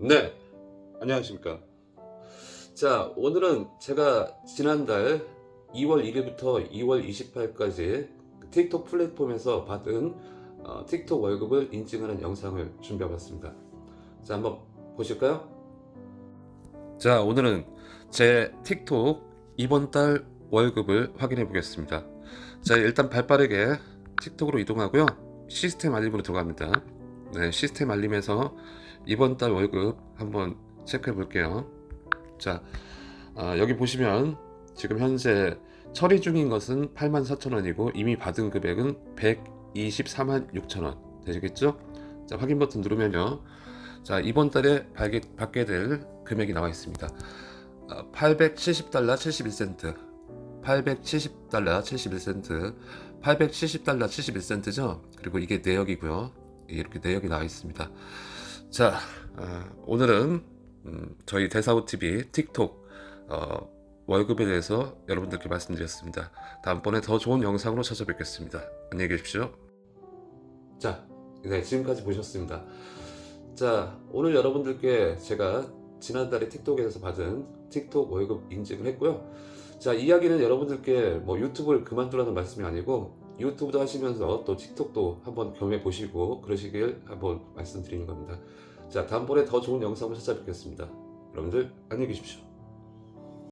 네, 안녕하십니까. 자, 오늘은 제가 지난달 2월 1일부터 2월 28일까지 틱톡 플랫폼에서 받은 어, 틱톡 월급을 인증하는 영상을 준비해 봤습니다. 자, 한번 보실까요? 자, 오늘은 제 틱톡 이번 달 월급을 확인해 보겠습니다. 자, 일단 발 빠르게 틱톡으로 이동하고요. 시스템 알림으로 들어갑니다. 네, 시스템 알림에서 이번 달 월급 한번 체크해 볼게요. 자, 아, 여기 보시면 지금 현재 처리 중인 것은 84,000원이고 이미 받은 금액은 124만 6천원 되시겠죠? 자, 확인 버튼 누르면요. 자, 이번 달에 받게, 받게 될 금액이 나와 있습니다. 870달러 71센트. 870달러 71센트. 870달러 71센트죠? 그리고 이게 내역이고요. 이렇게 내역이 나와 있습니다. 자, 아, 오늘은 음, 저희 대사우 TV 틱톡 어, 월급에 대해서 여러분들께 말씀드렸습니다. 다음번에 더 좋은 영상으로 찾아뵙겠습니다. 안녕히 계십시오. 자, 네, 지금까지 보셨습니다. 자, 오늘 여러분들께 제가 지난달에 틱톡에서 받은 틱톡 월급 인증을 했고요. 자, 이야기는 여러분들께 뭐 유튜브를 그만두라는 말씀이 아니고 유튜브도 하시면서 또 틱톡도 한번 경험해 보시고 그러시길 한번 말씀드리는 겁니다. 자, 다음번에 더 좋은 영상을 찾아뵙겠습니다. 여러분들 안녕히 계십시오.